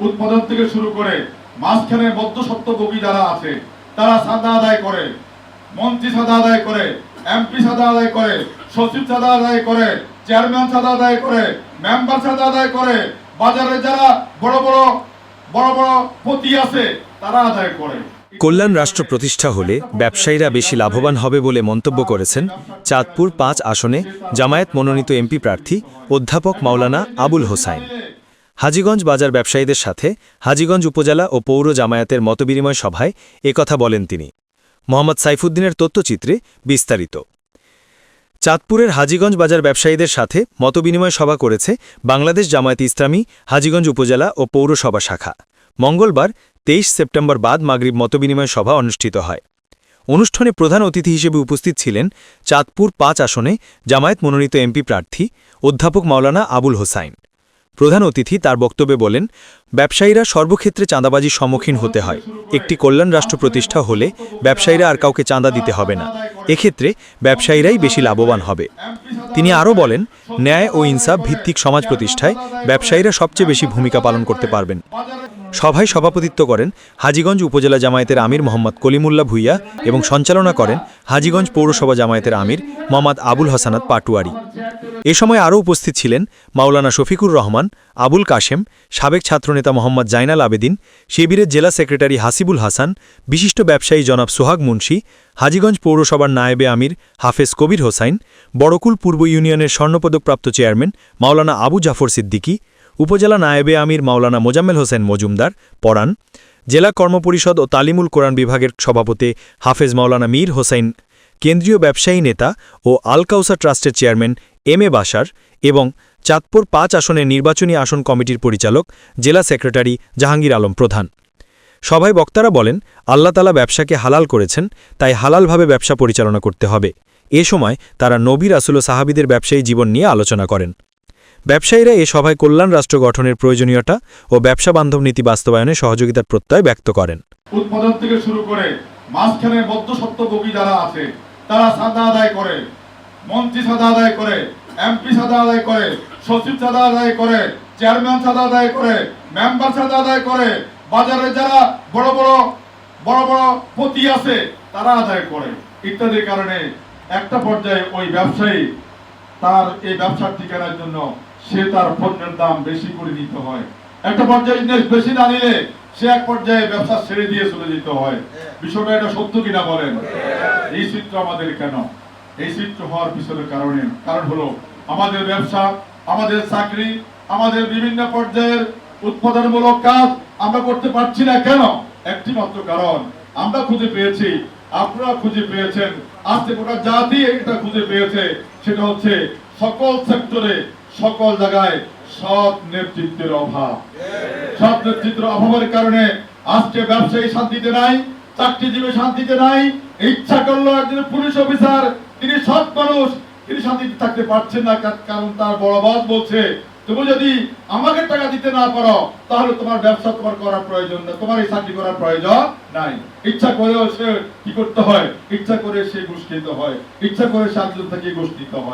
উৎপাদন থেকে শুরু করে মাঝখানে মধ্যস্বত্বভোগী যারা আছে, তারা চাঁদা আদায় করে, মন্ত্রী চাঁদা আদায় করে, এমপি চাঁদা আদায় করে, সচিব চাঁদা আদায় করে, চেয়ারম্যান চাঁদা আদায় করে, মেম্বার চাঁদা আদায় করে, বাজারে যারা বড় বড় বড় বড় পতি আছে, তারা আদায় করে। কল্যাণ রাষ্ট্র প্রতিষ্ঠা হলে ব্যবসায়ীরা বেশি লাভবান হবে বলে মন্তব্য করেছেন চাঁদপুর পাঁচ আসনে জামায়াত মনোনীত এমপি প্রার্থী অধ্যাপক মাওলানা আবুল হোসাইন। হাজীগঞ্জ বাজার ব্যবসায়ীদের সাথে হাজীগঞ্জ উপজেলা ও পৌর জামায়াতের মতবিনিময় সভায় একথা বলেন তিনি। মোহাম্মদ সাইফুদ্দিনের তথ্যচিত্রে বিস্তারিত। চাঁদপুরের হাজীগঞ্জ বাজার ব্যবসায়ীদের সাথে মতবিনিময় সভা করেছে বাংলাদেশ জামায়াত ইসলামী হাজীগঞ্জ উপজেলা ও পৌরসভা শাখা। মঙ্গলবার তেইশ সেপ্টেম্বর বাদ মাগরিব মতবিনিময় সভা অনুষ্ঠিত হয়। অনুষ্ঠানে প্রধান অতিথি হিসেবে উপস্থিত ছিলেন চাঁদপুর পাঁচ আসনে জামায়াত মনোনীত এমপি প্রার্থী অধ্যাপক মাওলানা আবুল হোসাইন। প্রধান অতিথি তার বক্তব্যে বলেন, ব্যবসায়ীরা সর্বক্ষেত্রে চাঁদাবাজির সম্মুখীন হতে হয়। একটি কল্যাণ রাষ্ট্র প্রতিষ্ঠা হলে ব্যবসায়ীরা আর কাউকে চাঁদা দিতে হবে না। এক্ষেত্রে ব্যবসায়ীরাই বেশি লাভবান হবে। তিনি আরও বলেন, ন্যায় ও ইনসাফ ভিত্তিক সমাজ প্রতিষ্ঠায় ব্যবসায়ীরা সবচেয়ে বেশি ভূমিকা পালন করতে পারবেন। সভায় সভাপতিত্ব করেন হাজীগঞ্জ উপজেলা জামায়াতের আমির মোহাম্মদ কলিমুল্লাহ ভুইয়া এবং সঞ্চালনা করেন হাজীগঞ্জ পৌরসভা জামায়াতের আমির মোহাম্মদ আবুল হাসানাত পাটুয়ারি। এ সময় আরও উপস্থিত ছিলেন মাওলানা শফিকুর রহমান, আবুল কাশেম, সাবেক ছাত্রনেতা মোহাম্মদ জাইনাল আবেদিন, শিবিরের জেলা সেক্রেটারি হাসিবুল হাসান, বিশিষ্ট ব্যবসায়ী জনাব সোহাগ মুন্সি, হাজীগঞ্জ পৌরসভার নায়েবে আমির হাফেজ কবির হোসাইন, বড়কুল পূর্ব ইউনিয়নের স্বর্ণপদকপ্রাপ্ত চেয়ারম্যান মাওলানা আবু জাফর সিদ্দিকী, উপজেলা নায়েবে আমির মাওলানা মোজাম্মেল হোসেন মজুমদার পড়ান জেলা কর্মপরিষদ ও তালিমুল কোরআন বিভাগের সভাপতি হাফেজ মাওলানা মীর হোসেন কেন্দ্রীয় ব্যবসায়ী নেতা ও আলকাউসা ট্রাস্টের চেয়ারম্যান এম এ বাসার এবং চাঁদপুর পাঁচ আসনের নির্বাচনী আসন কমিটির পরিচালক জেলা সেক্রেটারি জাহাঙ্গীর আলম প্রধান। সভায় বক্তারা বলেন আল্লাতালা ব্যবসাকে হালাল করেছেন, তাই হালালভাবে ব্যবসা পরিচালনা করতে হবে। এ সময় তারা নবীর রাসুল ও সাহাবিদের ব্যবসায়ী জীবন নিয়ে আলোচনা করেন। ব্যবসায়ীরা এ সভায় কল্যাণ রাষ্ট্র গঠনের প্রয়োজনীয়তা ও ব্যবসা বান্ধব নীতি বাস্তবায়নে সহযোগিতার প্রত্যয় ব্যক্ত করেন। উৎপাদন থেকে শুরু করে মাঝখানে মধ্যস্বত্বভোগী যারা আছে তারা চাঁদা আদায় করে, মন্ত্রী চাঁদা আদায় করে, এমপি চাঁদা আদায় করে, সচিব চাঁদা আদায় করে, চেয়ারম্যান চাঁদা আদায় করে, মেম্বার চাঁদা আদায় করে, বাজারে যারা বড় বড় বড় বড় পতি আছে, তারা আদায় করে। ইত্যাদির কারণে একটা পর্যায়ে ওই ব্যবসায়ী তার এই ব্যবসার ঠিকানার জন্য সে তার পণ্যের দাম বেশি করে দিতে হয়। একটা পর্যায়ে জিনিস বেশি না নিলে সে এক পর্যায়ে ব্যবসা ছেড়ে দিয়ে চলে যেতে হয়। বিষয়টা এটা সত্য কিনা বলেন? এই চিত্র আমাদের কেন? এই চিত্র হওয়ার পিছনের কারণে। কারণ হলো, আমাদের ব্যবসা, আমাদের চাকরি, আমাদের বিভিন্ন পর্যায়ের উৎপাদনমূলক কাজ আমরা করতে পারছি না কেন? একটি মাত্র কারণ, আমরা খুঁজে পেয়েছি। আপনারা খুঁজে পেয়েছেন। আজকে গোটা জাতি এটা খুঁজে পেয়েছে, সেটা হচ্ছে সকল সেক্টরে, সকল জায়গায় সৎ নেতৃত্বের অভাব। সৎ নেতৃত্বের অভাবের কারণে আজকে ব্যবসায়ী শান্তিতে নাই, চাকরিজীবী শান্তিতে নাই, ইচ্ছা করল একজন পুলিশ অফিসার, তিনি সৎ মানুষ, তিনি শান্তিতে থাকতে পারছেন না কারণ তার বড় বস বলছে, তুমি যদি আমাকে টাকা দিতে না পারো, তাহলে তোমার ব্যবসা তোমার করার প্রয়োজন না, তোমার এই চাকরি করার প্রয়োজন নাই। ইচ্ছা করেও সে কি করতে হয়? ইচ্ছা করে সে ঘুষ খেতে হয়। ইচ্ছা করে সে আন্দোলন থেকে ঘুষ দিতে হয়।